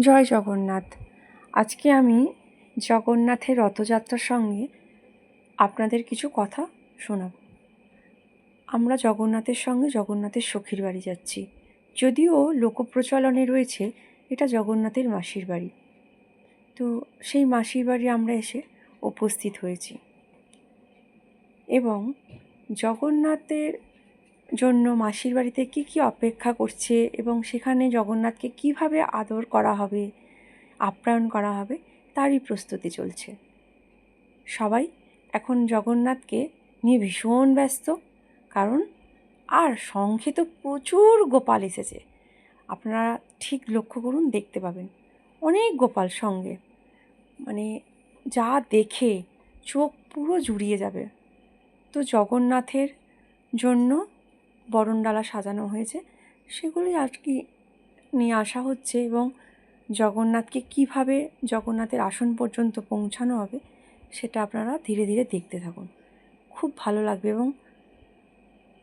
জয় জগন্নাথ। আজকে আমি জগন্নাথের রথযাত্রার সঙ্গে আপনাদের কিছু কথা শোনাব। আমরা জগন্নাথের সঙ্গে জগন্নাথের সখীর বাড়ি যাচ্ছি। যদিও লোকপ্রচলনে রয়েছে, এটা জগন্নাথের মাসির বাড়ি। তো সেই মাসির বাড়ি আমরা এসে উপস্থিত হয়েছি। এবং জগন্নাথের জন্য মাসির বাড়িতে কী কী অপেক্ষা করছে এবং সেখানে জগন্নাথকে কীভাবে আদর করা হবে, আপ্যায়ন করা হবে, তারই প্রস্তুতি চলছে। সবাই এখন জগন্নাথকে নিয়ে ভীষণ ব্যস্ত, কারণ আর শঙ্খে তো প্রচুর গোপাল এসেছে। আপনারা ঠিক লক্ষ্য করুন, দেখতে পাবেন অনেক গোপাল সঙ্গে। মানে যা দেখে চোখ পুরো জুড়িয়ে যাবে। তো জগন্নাথের জন্য বরণডালা সাজানো হয়েছে। সেগুলি আর কি নিয়ে আসা হচ্ছে এবং জগন্নাথকে কীভাবে জগন্নাথের আসন পর্যন্ত পৌঁছানো হবে সেটা আপনারা ধীরে ধীরে দেখতে থাকুন। খুব ভালো লাগবে এবং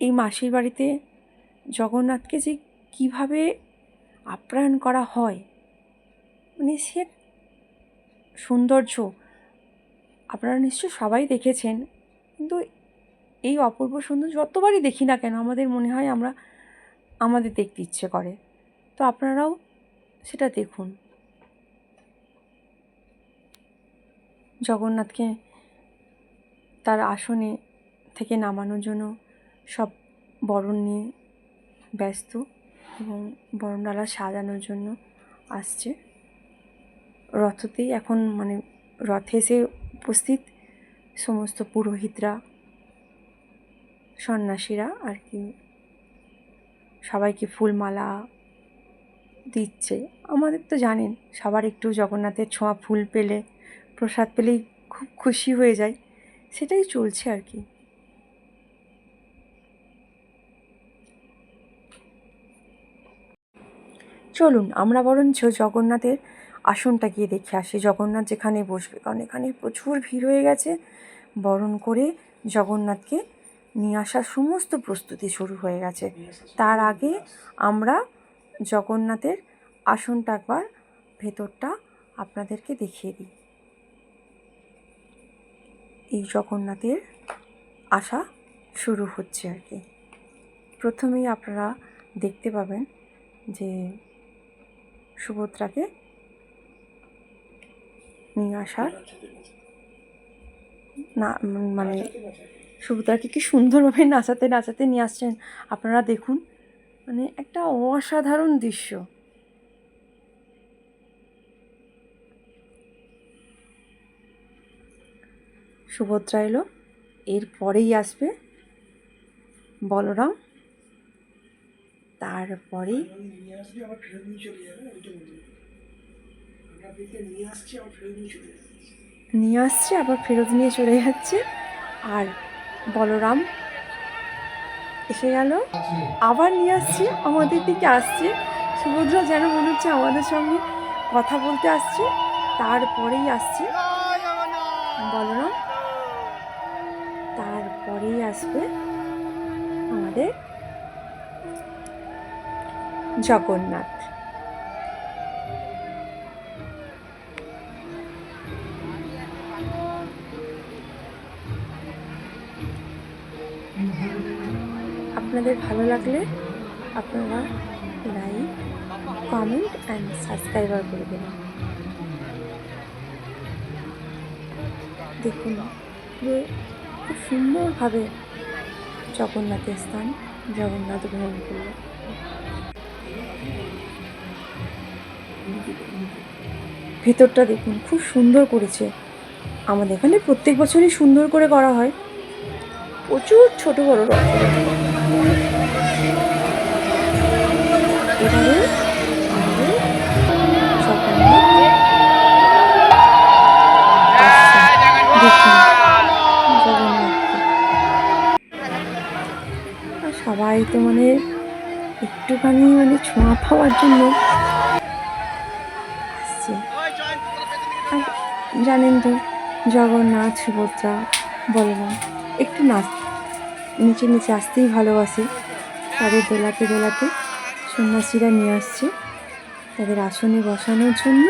এই মাসির বাড়িতে জগন্নাথকে যে কীভাবে আপ্যায়ন করা হয় মানে সে সৌন্দর্য আপনারা নিশ্চয় সবাই দেখেছেন, কিন্তু এই অপূর্ব সৌন্দর্য যতবারই দেখি না কেন, আমাদের মনে হয় আমরা আমাদের দেখতে ইচ্ছে করে। তো আপনারাও সেটা দেখুন। জগন্নাথকে তার আসনে থেকে নামানোর জন্য সব বরণ নিয়ে ব্যস্ত এবং বরণডালা সাজানোর জন্য আসছে। রথতেই এখন মানে রথে এসে উপস্থিত সমস্ত পুরোহিতরা সন্ন্যাসীরা আর কি সবাইকে ফুলমালা দিচ্ছে। আমাদের তো জানেন, সবার একটু জগন্নাথের ছোঁয়া ফুল পেলে, প্রসাদ পেলেই খুব খুশি হয়ে যায়। সেটাই চলছে আর কি। চলুন, আমরা বরঞ্চ জগন্নাথের আসনটা গিয়ে দেখে আসি। জগন্নাথ যেখানে বসবে, কারণ এখানে প্রচুর ভিড় হয়ে গেছে। বরণ করে জগন্নাথকে নিয়ে আসার সমস্ত প্রস্তুতি শুরু হয়ে গেছে। তার আগে আমরা জগন্নাথের আসনটা একবার ভেতরটা আপনাদেরকে দেখিয়ে দিই। এই জগন্নাথের আসা শুরু হচ্ছে আর কি। প্রথমেই আপনারা দেখতে পাবেন যে সুভদ্রাকে নিয়ে আসার না মানে সুভদ্রাকে কি সুন্দরভাবে নাচাতে নাচাতে নিয়ে আসছেন? আপনারা দেখুন মানে একটা অসাধারণ দৃশ্য। সুভদ্রা এলো, এরপরেই আসবে বলরাম। তারপরেই নিয়ে আসছে, আবার ফেরত নিয়ে চলে যাচ্ছে। আর বলরাম এসে গেল। আবার নিয়ে আসছে, আমাদের দিকে আসছে। সুভদ্রা যেন মনে হচ্ছে আমাদের সঙ্গে কথা বলতে আসছে, তারপরেই আসছে। বলরাম, তারপরেই আসবে আমাদের জগন্নাথ। আপনাদের ভালো লাগলে আপনারা লাইক কমেন্ট অ্যান্ড সাবস্ক্রাইবার করে দেবেন। দেখুন খুব সুন্দরভাবে জগন্নাথের স্থান, জগন্নাথ গ্রহণ করল ভেতরটা দেখুন খুব সুন্দর করেছে। আমাদের এখানে প্রত্যেক বছরই সুন্দর করে করা হয়। প্রচুর ছোট বড় রথ। এবারে সবাই তো মানে একটুখানি মানে ছোঁয়া পাওয়ার জন্য আসছে। জানেন তো, জগন্নাথ, সুভদ্রা, বলরাম, একটু নাচ নিচে নিচে আসতেই ভালোবাসে। তাদের দোলাতে দোলাতে সন্ন্যাসীরা নিয়ে আসছে। তাদের আসনে বসানোর জন্য